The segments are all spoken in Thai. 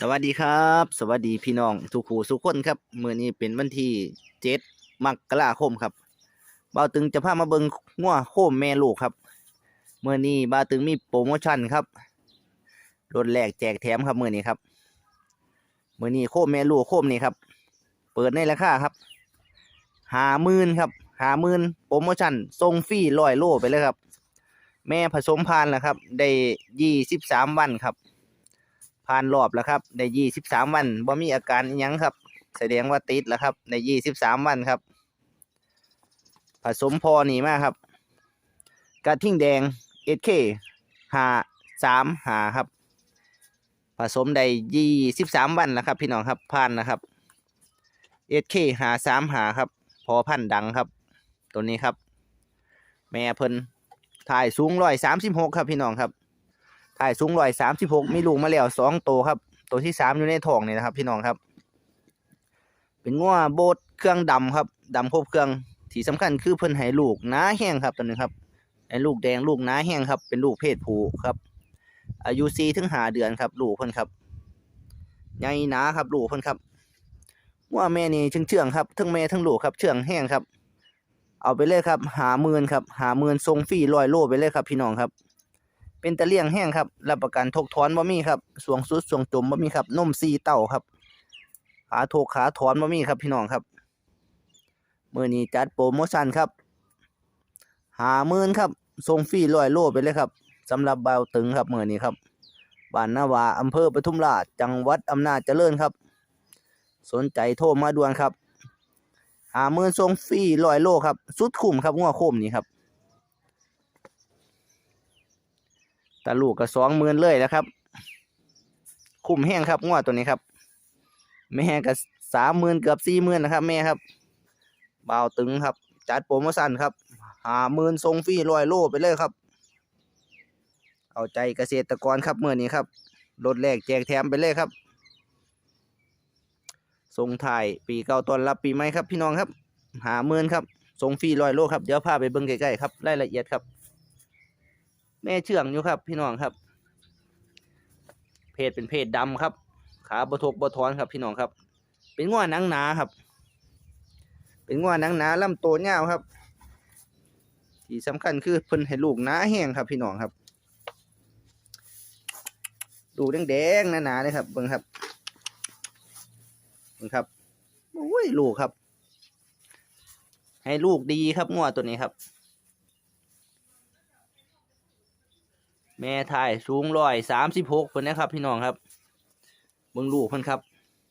สวัสดีครับ สวัสดีพี่น้องทุกคู่ทุกคนครับมือนี้เป็นวันที่เจ็ดมกราคมครับบ่าวตึงจะพามาเบิงงัวโคมแม่ลูกครับมื้อนี้บ่าวตึงมีโปรโมชั่นครับลดแลกแจกแถมครับมือนี้ครับมือนี้โคมแม่ลูกโคมนี่ครับ เปิดในราคาครับ50,000ครับ50,000โปรโมชั่นส่งฟรี100โลไปเลยครับ แม่ผสมพันธุ์แล้วครับ ได้23วันครับ ผ่านรอบแล้วครับได้ยี่สิบสามวันบ่มีอาการยังครับ แสดงว่าติดแล้วครับ ในยี่สิบสามวันครับ ผสมพอนี่มากครับ กระทิ่งแดงเอเคหาสามหาครับ ผสมได้ยี่สิบสามวันแล้วครับ พี่น้องครับผ่านนะครับเอเคหาสามหาครับ พอพันดังครับ ตัวนี้ครับ แม่เพิ่นถ่ายสูงร้อยสามสิบหกครับพี่น้องครับ ถ่ายสูงร้อยสามสิบหกมีลูกมาแล้วสองตัวครับ ตัวที่สามอยู่ในท้องนี่นะครับ พี่น้องครับ เป็นงัวโบดเครื่องดำครับดำครบเครื่องที่สำคัญคือเพิ่นให้ลูกหนาแห้งครับตัวนี้ครับให้ลูกแดงลูกหนาแห้งครับ เป็นลูกเพศผู้ครับ อายุสี่ถึงห้าเดือนครับ ลูกเพิ่นครับใหญ่หนาครับลูกเพิ่นครับงัวแม่นี่เชื่องๆครับทั้งแม่ทั้งลูกครับเชื่องแห้งครับ เอาไปเลยครับหาหมื่นครับหาหมื่นทรงฟรีร้อยโลไปเลยครับพี่น้องครับ เป็นตะเลี่ยงแห้งครับ รับประกันทกถอนบ่มีครับสวงสุดสวงจมบ่มีครับนมซีเต้าครับ ขาโทกขาถอนบ่มีครับพี่น้องครับมื้อนี้จัดโปรโมชั่นครับหาหมื่นครับส่งฟรีร้อยโลไปเลยครับสำหรับเบาตึงครับมื้อนี้ครับบ้านนาวาอำเภอปทุมราชจังหวัดอำนาจเจริญครับ สนใจโทรมาด่วนครับหาหมื่นส่งฟรีร้อยโลครับ สุดคุ้มครับงัวโคมนี่ครับ ตาลูกก็สองหมื่นเลยนะครับ คุ้มแห้งครับงวดตัวนี้ครับ แม่ก็สามหมื่นเกือบสี่หมื่นนะครับ แม่ครับเบาตึงครับ จัดโปรโมชั่นครับหาหมื่นทรงฟรีร้อยโลไปเลยครับ เอาใจเกษตรกรครับเมื่อนี้ครับลดแลกแจกแถมไปเลยครับส่งถ่ายปีเก่าตอนรับปีใหม่ครับพี่น้องครับหาหมื่นครับทรงฟรีร้อยโลครับเดี๋ยวพาไปเบิ่งใกล้ๆครับรายละเอียดครับ แม่เชื่องอยู่ครับ พี่น้องครับ เพศเป็นเพศดำครับ ขาบทกบทอนครับ พี่น้องครับ เป็นง้อหนังหนาครับ เป็นง้อหนังหนาลำโตวยาวครับ ที่สำคัญคือเพิ่นให้ลูกหนาแห้งครับ พี่น้องครับดูแดงๆหนาๆเลยครับเบิ่งครับเบิ่งครับโอ้ยลูกครับ ให้ลูกดีครับง้อตัวนี้ครับ แม่ถ่ายสูงร้อยสามสิบหกคนนะครับ พี่น้องครับเบิ่งลูกเพิ่นครับ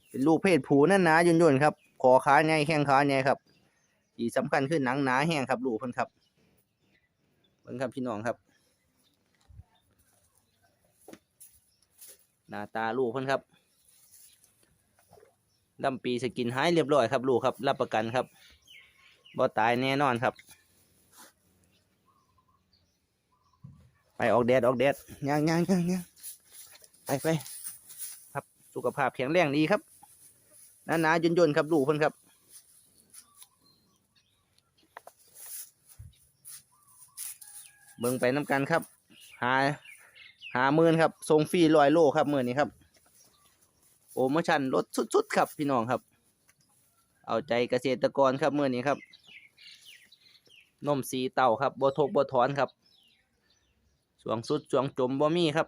เป็นลูกเพศผู้นั่นนาย่นๆครับคอขาใหญ่แข้งขาใหญ่ครับที่สำคัญคือหนังหนาแห้งครับ ลูกเพิ่นครับเบิ่งครับพี่น้องครับ หน้าตาลูกเพิ่นครับลำปีสกินหายเรียบร้อยครับ ลูกครับ รับประกันครับบ่ตายแน่นอนครับ ไป ออกแดดออกแดดย่างย่างย่างย่างไปไปครับสุขภาพแข็งแรงดีครับหนาหนาๆย่นย่นๆครับลูกเพิ่นครับเบิ่งไปน้ำกันครับ หาหาหมื่นครับส่งฟรีร้อยโลครับมื่อนี้ครับโปรโมชันลดสุดๆครับพี่น้องครับ เอาใจเกษตรกรครับมื่อนี้ครับนมสีเต่าครับบ่ทกบ่ถอนครับ สวงสุดสวงจมบ่มีครับ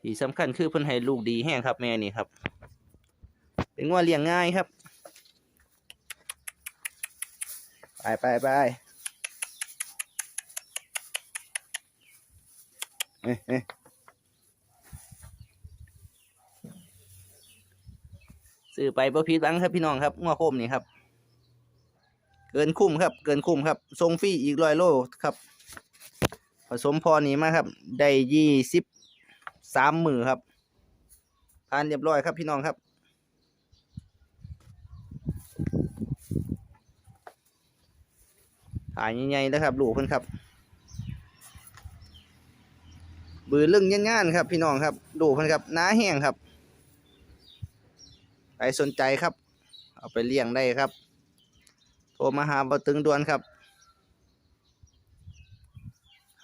ที่สำคัญคือเพิ่นให้ลูกดีแห้งครับแม่นี่ครับ เป็นว่าเลี้ยงง่ายครับ ไปไปไปเอ๊ะซื้อไปบ่ผิดหวังครับพี่น้องครับงัวโคมนี่ครับ เกินคุ้มครับ เกินคุ้มครับทรงฟรีอีกร้อยโลครับ ผสมพอนี้มาครับ ได้ยี่สิบสามมือครับผ่านเรียบร้อยครับพี่น้องครับถ่ายใหญ่ๆแล้วครับลูกเพิ่นครับ บือลึงย่านๆครับพี่น้องครับลูกเพิ่นครับน้าแห้งครับใครสนใจครับ เอาไปเลี้ยงได้ครับ โทรมาหาบตึงด่วนครับ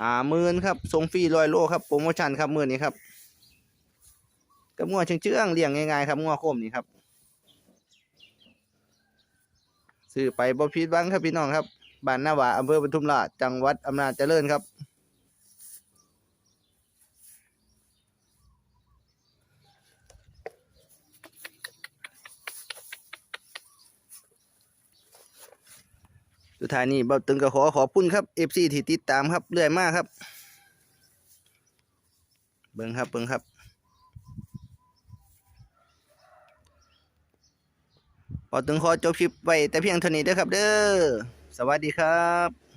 หาหมื่นครับส่งฟรีลอยโลครับโปรโมชั่นครับมื้อนี้ครับกับงัวเชิงเชื่องเลี้ยงง่ายๆครับงัวโคมนี่ครับซื้อไปบ่พิดหวังครับพี่น้องครับบ้านนาหวาอำเภอปทุมราชจังหวัดอำนาจเจริญครับ สุดท้ายนี้เบาตึงก็ขอขอบคุณครับเอฟซีที่ติดตามครับเรื่อยมากครับ เบิ้งครับเบิ้งครับเบาตึงขอจบคลิปไว้แต่เพียงเท่านี้เด้อครับ เด้อสวัสดีครับ